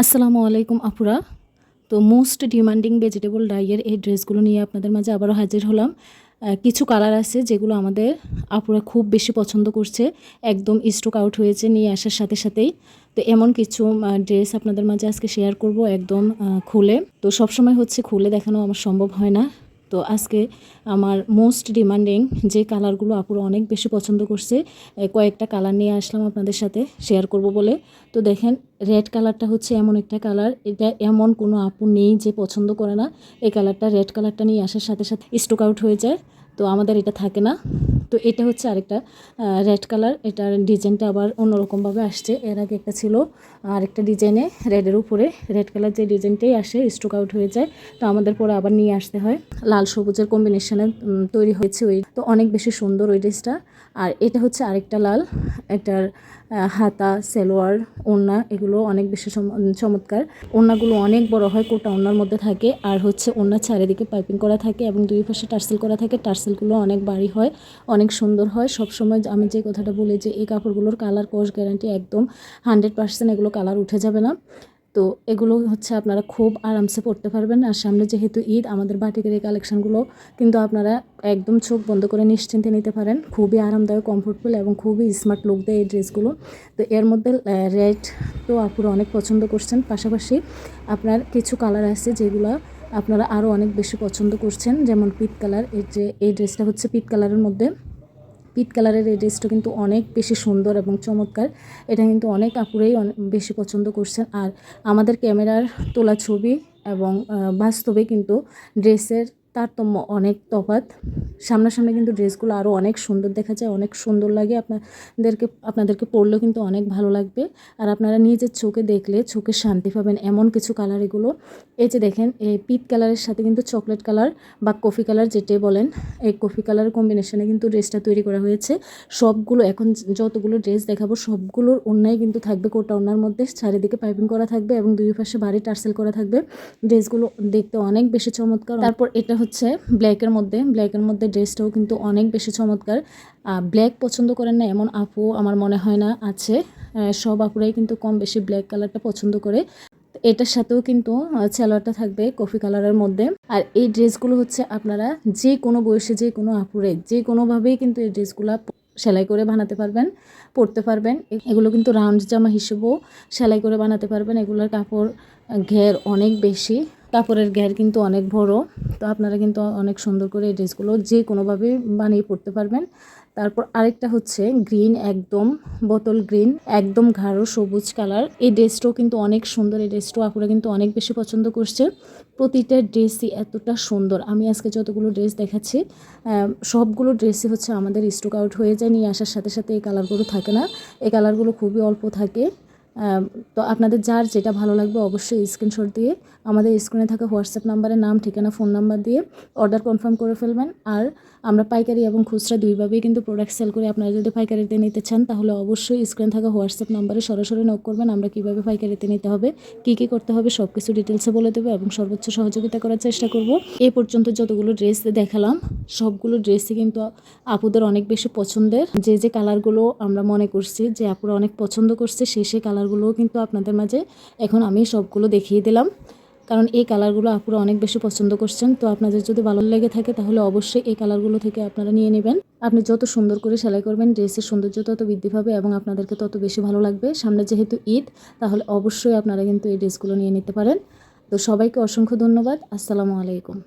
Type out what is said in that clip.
আসসালামু আলাইকুম আপুরা। তো মোস্ট ডিমান্ডিং ভেজিটেবল ডাইয়ের এই ড্রেসগুলো নিয়ে আপনাদের মাঝে আবারও হাজির হলাম। কিছু কালার আছে যেগুলো আমাদের আপুরা খুব বেশি পছন্দ করছে। একদম স্টক আউট হয়েছে নিয়ে আসার সাথে সাথেই। তো এমন কিছু ড্রেস আপনাদের মাঝে আজকে শেয়ার করব একদম খুলে। তো সবসময় হচ্ছে খুলে দেখানো আমার সম্ভব হয় না। তো আজকে আমার মোস্ট ডিমান্ডিং যে কালারগুলো আপুরা অনেক বেশি পছন্দ করছে কয়েকটা কালার নিয়ে আসলাম আপনাদের সাথে শেয়ার করব বলে। তো দেখেন রেড কালারটা হচ্ছে এমন একটা কালার এটা এমন কোনো আপু নেই যে পছন্দ করে না। এই কালারটা রেড কালারটা নিয়ে আসার সাথে সাথে স্টক আউট হয়ে যায়। তো আমাদের এটা থাকে না। তো এটা হচ্ছে আরেকটা রেড কালার এটার ডিজাইনটা আবার অন্যরকমভাবে আসছে। এর আগে একটা ছিল আরেকটা ডিজাইনে রেডের উপরে। রেড কালার যে ডিজাইনটাই আসে স্টক আউট হয়ে যায়। তো আমাদের পরে আবার নিয়ে আসতে হয়। লাল সবুজের কম্বিনেশনে তৈরি হয়েছে ওই। তো অনেক বেশি সুন্দর ওই ড্রেসটা আর এটা হচ্ছে আরেকটা লাল। এটার হাতা, সেলোয়ার, ওড়না, এগুলো অনেক বেশি চমৎকার। ওড়নাগুলো অনেক বড় হয়, কোটা ওড়নার মধ্যে থাকে। আর হচ্ছে ওড়নার চারিদিকে পাইপিং করা থাকে এবং দুই পাশে টার্সেল করা থাকে। টার্সেলগুলো অনেক বাড়ি হয়, অনেক সুন্দর হয়। সবসময় আমি যে কথাটা বলি যে, এই কাপড়গুলোর কালার কোষ গ্যারান্টি একদম হান্ড্রেড পার্সেন্ট এগুলো কালার উঠে যাবে না। তো এগুলো হচ্ছে আপনারা খুব আরামসে পড়তে পারবেন। আর সামনে যেহেতু ঈদ, আমাদের বাটিকের এই কালেকশানগুলো কিন্তু আপনারা একদম চোখ বন্ধ করে নিশ্চিন্তে নিতে পারেন। খুবই আরামদায়ক কমফোর্টেবল এবং খুবই স্মার্ট লুক দেয় এই ড্রেসগুলো তো এর মধ্যে রেড তো আপুরা অনেক পছন্দ করছেন। পাশাপাশি আপনার কিছু কালার আছে যেগুলো আপনারা আরও অনেক বেশি পছন্দ করছেন। যেমন পিট কালারের যে, এই ড্রেসটা হচ্ছে পিট কালারের মধ্যে। পিট কালারের এই ড্রেসটা কিন্তু অনেক বেশি সুন্দর এবং চমৎকার। এটা কিন্তু অনেক আপুরেই বেশি পছন্দ করছেন। আর আমাদের ক্যামেরার তোলা ছবি এবং বাস্তবে কিন্তু ড্রেসের তারতম্য অনেক তফাৎ। সামনাসামনি কিন্তু ড্রেসগুলো আরও অনেক সুন্দর দেখা যায়, অনেক সুন্দর লাগে। আপনাদেরকে আপনাদেরকে পরলেও কিন্তু অনেক ভালো লাগবে। আর আপনারা নিজের চোখে দেখলে চোখে শান্তি পাবেন এমন কিছু কালার এগুলো। এই যে দেখেন, এই পিট কালারের সাথে কিন্তু চকলেট কালার বা কফি কালার যেটাই বলেন, এই কফি কালার কম্বিনেশনে কিন্তু ড্রেসটা তৈরি করা হয়েছে। সবগুলো, এখন যতগুলো ড্রেস দেখাবো, সবগুলোর অন্যায় কিন্তু থাকবে কোটা ওনার মধ্যে। চারিদিকে পাইপিং করা থাকবে এবং দুই পাশে বাড়ি টার্সেল করা থাকবে। ড্রেসগুলো দেখতে অনেক বেশি চমৎকার। তারপর এটা হচ্ছে ব্ল্যাকের মধ্যে। ব্ল্যাকের মধ্যে ড্রেসটাও কিন্তু অনেক বেশি চমৎকার। ব্ল্যাক পছন্দ করেন না, এমন আপু আমার মনে হয় না আছে। সব আপুরাই কিন্তু কম বেশি ব্ল্যাক কালারটা পছন্দ করে। এটার সাথেও কিন্তু সালোয়ারটা থাকবে কফি কালারের মধ্যে। আর এই ড্রেসগুলো হচ্ছে আপনারা যে কোনো বয়সে, যে কোনো আপুরে, যে কোনোভাবেই কিন্তু এই ড্রেসগুলো সেলাই করে বানাতে পারবেন, পরতে পারবেন। এগুলো কিন্তু রাউন্ড জামা হিসেবেও সেলাই করে বানাতে পারবেন। এগুলোর কাপড় ঘের অনেক বেশি, কাপড়ের ঘের কিন্তু অনেক বড়। তো আপনারা কিন্তু অনেক সুন্দর করে এই ড্রেসগুলো যে কোনোভাবে বানিয়ে পরতে পারবেন। তারপর আরেকটা হচ্ছে গ্রিন, একদম বোতল গ্রিন, একদম গাঢ় সবুজ কালার। এই ড্রেসটাও কিন্তু অনেক সুন্দর, এই ড্রেসটাও আপুরা কিন্তু অনেক বেশি পছন্দ করছে। প্রতিটা ড্রেসই এতটা সুন্দর। আমি আজকে যতগুলো ড্রেস দেখাচ্ছি সবগুলো ড্রেসই হচ্ছে আমাদের স্টক আউট হয়ে যায়, নিয়ে আসার সাথে সাথে এই কালারগুলো থাকে না। এই কালারগুলো খুবই অল্প থাকে। তো আপনাদের যার যেটা ভালো লাগবে অবশ্যই স্ক্রিনশট দিয়ে আমাদের স্ক্রিনে থাকা হোয়াটসঅ্যাপ নাম্বারে নাম, ঠিকানা ফোন নাম্বার দিয়ে অর্ডার কনফার্ম করে ফেলবেন। আর আমরা পাইকারি এবং খুচরা দুইভাবেই কিন্তু প্রোডাক্ট সেল করি। আপনারা যদি পাইকারিতে নিতে চান, তাহলে অবশ্যই স্ক্রিনে থাকা হোয়াটসঅ্যাপ নাম্বারে সরাসরি নক করবেন। আমরা কীভাবে পাইকারিতে নিতে হবে, কী কী করতে হবে সব কিছু ডিটেলসে বলে দেবো এবং সর্বোচ্চ সহযোগিতা করার চেষ্টা করব। এই পর্যন্ত যতগুলো ড্রেস দেখালাম সবগুলো ড্রেসই কিন্তু আপুদের অনেক বেশি পছন্দের। যে যে কালারগুলো আমরা মনে করছি, যে আপুরা অনেক পছন্দ করছে, সেই সেই কালারগুলোও কিন্তু আপনাদের মাঝে এখন আমি সবগুলো দেখিয়ে দিলাম। কারণ এই কালারগুলো আপুরা অনেক বেশি পছন্দ করছেন। তো আপনাদের যদি ভালো লেগে থাকে, তাহলে অবশ্যই এই কালারগুলো থেকে আপনারা নিয়ে নেবেন। আপনি যত সুন্দর করে সেলাই করবেন, ড্রেসের সৌন্দর্য তত বৃদ্ধি পাবে এবং আপনাদেরকে তত বেশি ভালো লাগবে। সামনে যেহেতু ঈদ, তাহলে অবশ্যই আপনারা কিন্তু এই ড্রেসগুলো নিয়ে নিতে পারেন। তো সবাইকে অসংখ্য ধন্যবাদ। আসসালামু আলাইকুম।